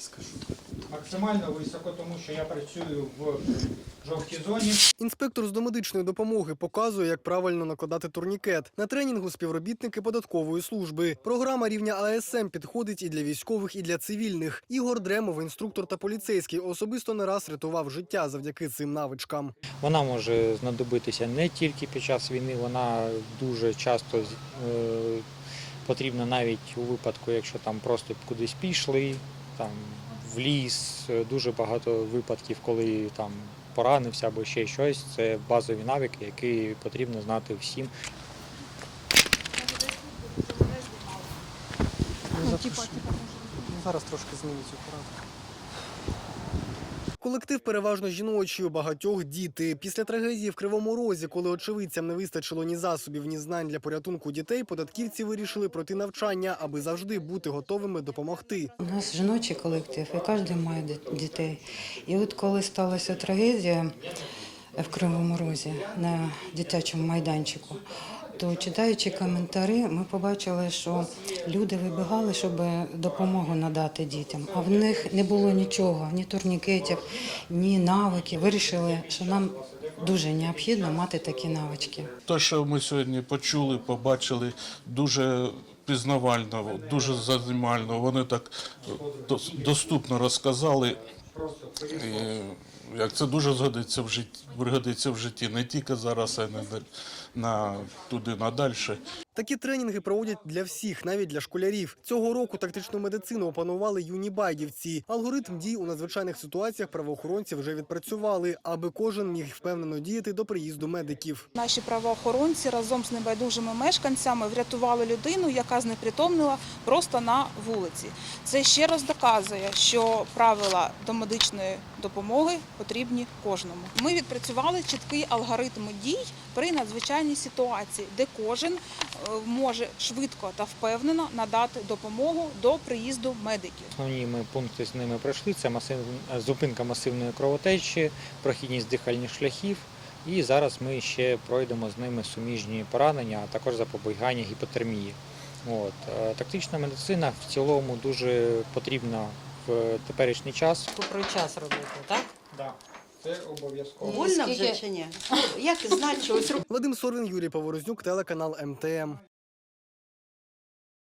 скажу. Максимально високо, тому що я працюю в жовтій зоні. Інспектор з домедичної допомоги показує, як правильно накладати турнікет. На тренінгу співробітники податкової служби. Програма рівня АСМ підходить і для військових, і для цивільних. Ігор Дремов, інструктор та поліцейський, особисто не раз рятував життя завдяки цим навичкам. Вона може знадобитися не тільки під час війни, вона дуже часто е, потрібна навіть у випадку, якщо там просто кудись пішли, там в ліс. Е, Дуже багато випадків, коли там поранився або ще щось. Це базові навики, які потрібно знати всім. Зараз трошки змінить цю пораду. Колектив переважно жіночий, у багатьох діти. Після трагедії в Кривому Розі, коли очевидцям не вистачило ні засобів, ні знань для порятунку дітей, податківці вирішили пройти навчання, аби завжди бути готовими допомогти. У нас жіночий колектив, і кожен має дітей. І от коли сталася трагедія в Кривому Розі на дитячому майданчику, то читаючи коментарі, ми побачили, що люди вибігали, щоб допомогу надати дітям. А в них не було нічого, ні турнікетів, ні навиків. Вирішили, що нам дуже необхідно мати такі навички. Те, що ми сьогодні почули, побачили, дуже пізнавально, дуже заземально. Вони так доступно розказали. І, як це дуже згодиться в житті, пригодиться в житті не тільки зараз, а й на, на туди надальше. Такі тренінги проводять для всіх, навіть для школярів. Цього року тактичну медицину опанували юні байдівці. Алгоритм дій у надзвичайних ситуаціях правоохоронці вже відпрацювали, аби кожен міг впевнено діяти до приїзду медиків. Наші правоохоронці разом з небайдужими мешканцями врятували людину, яка знепритомнила просто на вулиці. Це ще раз доказує, що правила домедичної допомоги потрібні кожному. Ми відпрацювали чіткий алгоритм дій при надзвичайній ситуації, де кожен е, може швидко та впевнено надати допомогу до приїзду медиків. Основні ми пункти з ними пройшли. Це масив... зупинка масивної кровотечі, прохідність дихальних шляхів. І зараз ми ще пройдемо з ними суміжні поранення, а також запобігання гіпотермії. От. е, Тактична медицина в цілому дуже потрібна в теперішній час. Про час робити, так? Да, це обов'язково. Вольно вже чи ні? Як знати, що ось Вадим Сорвін, Юрій Поворознюк, телеканал МТМ.